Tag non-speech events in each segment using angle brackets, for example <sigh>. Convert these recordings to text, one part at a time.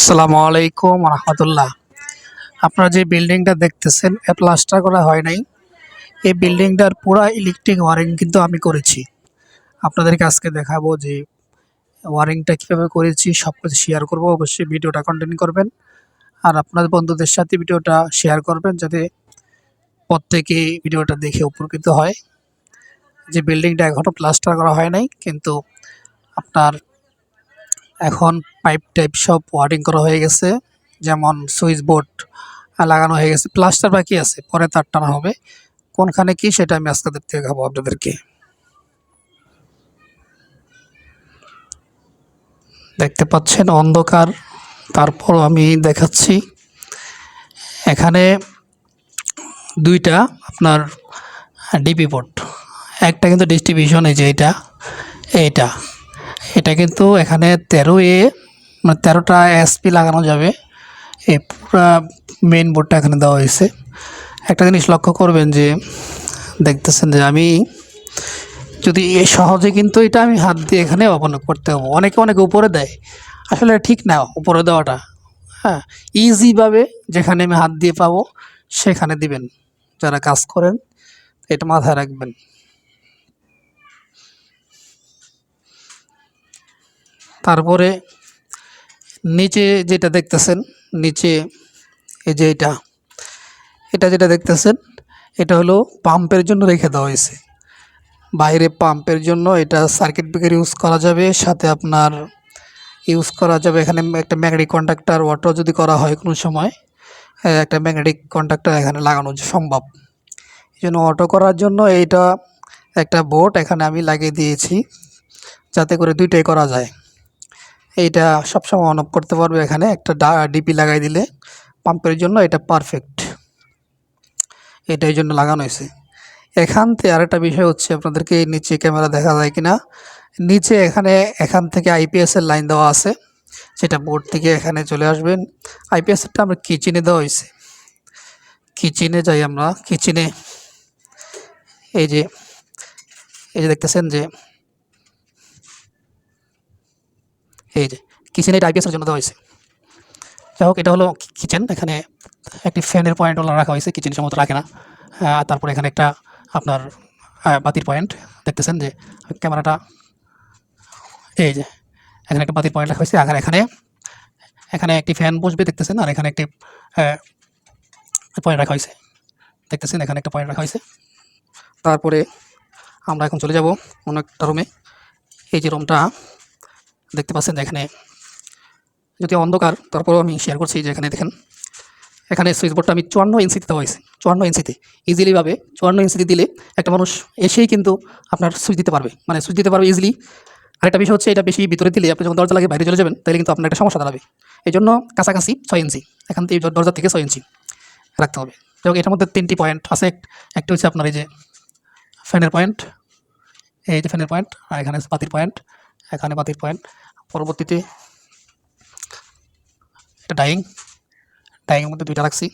আসসালামু আলাইকুম রহমতুল্লাহ। আপনারা যে বিল্ডিংটা দেখতেছেন, এ প্লাস্টার করা হয় নাই। এই বিল্ডিংটার পুরা ইলেকট্রিক ওয়ারিং কিন্তু আমি করেছি। আপনাদেরকে আজকে দেখাবো যে ওয়ারিংটা কীভাবে করেছি সব কিছু শেয়ার করব। অবশ্যই ভিডিওটা কন্টিনিউ করবেন। আর আপনার বন্ধুদের সাথে ভিডিওটা শেয়ার করবেন, যাতে প্রত্যেকে ভিডিওটা দেখে উপকৃত হয়। যে বিল্ডিংটা এখনও প্লাস্টার করা হয় নাই, কিন্তু আপনার এখন পাইপ টাইপ সব ওয়ার্ডিং করা হয়ে গেছে। যেমন সুইচ বোর্ড লাগানো হয়ে গেছে। প্লাস্টার বাকি আছে, পরে তার টানা হবে। কোনখানে কি সেটা আমি আজকে দেখতে দেখাবো আপনাদেরকে। দেখতে পাচ্ছেন অন্ধকার, তারপর আমি দেখাচ্ছি। এখানে দুইটা আপনার ডিপি পোর্ট, একটা কিন্তু ডিস্ট্রিবিউশন, এই যে এটা, এইটা। এটা কিন্তু এখানে তেরো এ মানে তেরোটা এসপি লাগানো যাবে। এই পুরা মেইন বোর্ডটা এখানে দেওয়া হয়েছে। একটা জিনিস লক্ষ্য করবেন যে, দেখতেছেন যে আমি যদি এ সহজে কিন্তু এটা আমি হাত দিয়ে এখানে ওপেন করতে হব অনেকে অনেকে উপরে দেয়। আসলে ঠিক না, উপরে দেওয়াটা। হ্যাঁ ইজিভাবে যেখানে আমি হাত দিয়ে পাবো, সেখানে দিবেন। যারা কাজ করেন, এটা মাথায় রাখবেন। তারপরে নিচে যেটা দেখতেছেন, নিচে এই যে এটা এটা যেটা দেখতেছেন, এটা হলো পাম্পের জন্য রেখে দেওয়া হয়েছে। বাইরে পাম্পের জন্য এটা সার্কিট ব্রেকার ইউজ করা যাবে, সাথে আপনার ইউজ করা যাবে, এখানে একটা ম্যাগনেটিক কন্ডাক্টার অটো যদি করা হয় কোনো সময় একটা ম্যাগনেটিক কন্ডাক্টার এখানে লাগানো সম্ভব। এই জন্য অটো করার জন্য এইটা একটা বোর্ড এখানে আমি লাগিয়ে দিয়েছি, যাতে করে দুইটাই করা যায়। এইটা সবসময় অন অফ করতে পারবে এখানে। একটা ডিপি লাগাই দিলে পাম্পের জন্য এটা পারফেক্ট এটা এই জন্য লাগানো হয়েছে। এখান থেকে আরেকটা বিষয় হচ্ছে, আপনাদেরকে নিচে ক্যামেরা দেখা যায় কিনা? নিচে এখানে, এখান থেকে আইপিএসের লাইন দেওয়া আছে। সেটা বোর্ড থেকে এখানে চলে আসবেন। আইপিএসেরটা আমরা কিচেনে দেওয়া হয়েছে। কিচেনে যাই আমরা। কিচেনে এই যে এই যে দেখতেছেন যে এই যে কিচেনে এটা আইপিএসের জন্য দেওয়া হয়েছে। যাই হোক, এটা হলো কিচেন এখানে একটি ফ্যানের পয়েন্ট ওলা রাখা হয়েছে। কিচেন সমস্ত রাখে না। তারপরে এখানে একটা আপনার বাতির পয়েন্ট দেখতেছেন যে, ক্যামেরাটা, এই যে, এখানে একটা বাতির পয়েন্ট রাখা হয়েছে। আর এখানে এখানে একটি ফ্যান বসবে, দেখতেছেন। আর এখানে একটি পয়েন্ট রাখা হয়েছে। দেখতেছেন, এখানে একটা পয়েন্ট রাখা হয়েছে। তারপরে আমরা এখন চলে যাব অন্য একটা রুমে এই যে রুমটা দেখতে পাচ্ছেন এখানে যদি অন্ধকার, তারপরেও আমি শেয়ার করছি যে এখানে দেখেন, এখানে সুইচ বোর্ডটা আমি চুয়ান্ন ইঞ্চিতে দেওয়া হয়েছে, চুয়ান্ন ইঞ্চিতে ইজিলিভাবে চুয়ান্ন ইঞ্চিতে দিলে একটা মানুষ এসেই কিন্তু আপনার সুইচ দিতে পারবে। মানে সুইচ দিতে পারবে ইজিলি আরেকটা বিষয় হচ্ছে, এটা বেশি ভিতরে দিলে আপনি যখন দরজা লাগে বাইরে চলে যাবেন তাহলে কিন্তু আপনার একটা সমস্যা দাঁড়াবে। এই জন্য কাছাকাছি ছয় ইঞ্চি এখান থেকে দরজা থেকে ছয় ইঞ্চি রাখতে হবে। যাই এটার মধ্যে তিনটি পয়েন্ট আছে, এক- একটা হচ্ছে আপনার এই যে ফ্যানের পয়েন্ট এই যে ফ্যানের পয়েন্ট আর এখানে বাতির পয়েন্ট এখানে বাতির পয়েন্ট পরবর্তীতে একটা ডাইং ডাইংয়ের মধ্যে দুইটা রাখছি।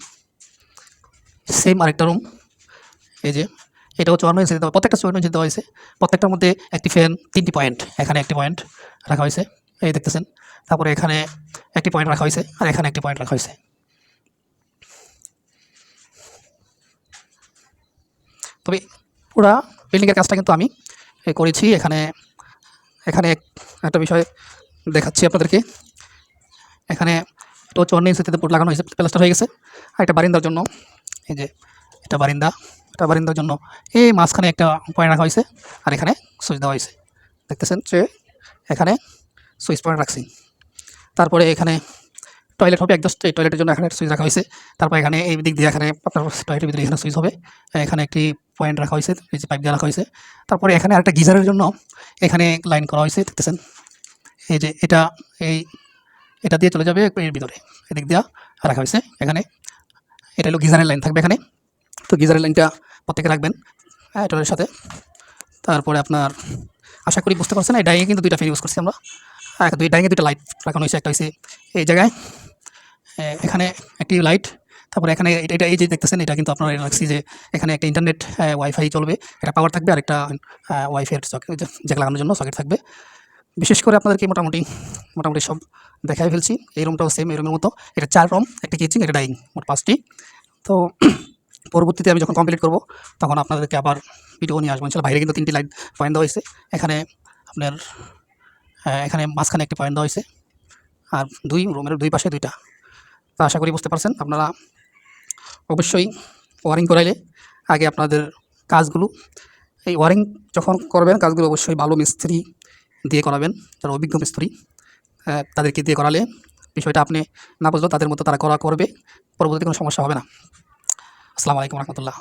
সেম আরেকটা রুম এই যে এটাও চুয়ান্ন ইঞ্চি দেওয়া প্রত্যেকটা চুয়ান্ন ইঞ্চি দেওয়া হয়েছে। প্রত্যেকটার মধ্যে একটি ফ্যান তিনটি পয়েন্ট এখানে একটি পয়েন্ট রাখা হয়েছে। এই দেখতেছেন। তারপরে এখানে একটি পয়েন্ট রাখা হয়েছে আর এখানে একটি পয়েন্ট রাখা হয়েছে। তবে পুরা বিল্ডিংয়ের কাজটা কিন্তু আমি করেছি। এখানে এখানে এক- একটা বিষয় দেখাচ্ছি আপনাদেরকে। এখানে তো চুয়ান্ন ইঞ্চিতে বোর্ড লাগানো হয়েছে, প্লাস্টার হয়ে গেছে। আর একটা বারিন্দার জন্য, এই যে এটা বারিন্দা এটা বারিন্দার জন্য এই মাঝখানে একটা পয়েন্ট রাখা হয়েছে আর এখানে সুইচ দেওয়া হয়েছে। দেখতেছেন যে এখানে সুইচ পয়েন্ট রাখছি। তারপরে এখানে টয়লেট হবে, একদম এই টয়লেটের জন্য এখানে সুইচ রাখা হয়েছে। তারপর এখানে এই দিক দিয়ে এখানে আপনার টয়লেটের ভিতরে এখানে সুইচ হবে। এখানে একটি পয়েন্ট রাখা হয়েছে, এই যে পাইপ দিয়ে রাখা হয়েছে। তারপরে এখানে আরেকটা গিজারের জন্য এখানে লাইন করা হয়েছে, দেখতেছেন? এই যে এটা, এই, এটা দিয়ে চলে যাবে এর ভিতরে, এদিক দিয়ে রাখা হয়েছে এখানে। এটা হলো গিজারের লাইন থাকবে এখানে। তো গিজারের লাইনটা প্রত্যেকে রাখবেন হ্যাঁ এটার সাথে। তারপরে আপনার, আশা করি বুঝতে পারছেন, এই ডাইংয়ে কিন্তু দুইটা ফ্যান ইউজ করছি আমরা। দুই ডাইংয়ে দুইটা লাইট রাখানো হয়েছে, একটা হয়েছে এই জায়গায়। এখানে একটি লাইট তারপরে এখানে এটা এটা এই যে দেখতেছেন, এটা কিন্তু আপনারা রাখছি যে এখানে একটা ইন্টারনেট ওয়াইফাই চলবে। একটা পাওয়ার থাকবে আর একটা ওয়াইফাই সকেট জ্যাক লাগানোর জন্য সকেট থাকবে। বিশেষ করে আপনাদেরকে মোটামুটি মোটামুটি সব দেখাই ফেলছি। এই রুমটাও সেম এই রুমের মতো। এটা চার রুম একটা কিচেন একটা ডাইনিং মোট পাঁচটি। তো <clears throat> পরবর্তীতে আমি যখন কমপ্লিট করব, তখন আপনাদেরকে আবার ভিডিও নিয়ে আসব। বাইরে কিন্তু তিনটি লাইট পয়েন্ট দেওয়া হয়েছে। এখানে আপনার এখানে মাঝখানে একটি পয়েন্ট দেওয়া হয়েছে। আর দুই রুমের দুই পাশে দুইটা। তো আশা করি বুঝতে পারছেন। আপনারা অবশ্যই ওয়ারিং করাইলে আগে আপনাদের কাজগুলো, এই ওয়ারিং যখন করবেন কাজগুলো অবশ্যই ভালো মিস্ত্রি দিয়ে করাবেন, যারা অভিজ্ঞ মিস্ত্রি তাদেরকে দিয়ে করালে বিষয়টা আপনি না বুঝলেও তাদের মতো তারা করা করবে, পরবর্তীতে কোনো সমস্যা হবে না। আসসালামু আলাইকুম রহমতুল্লাহ।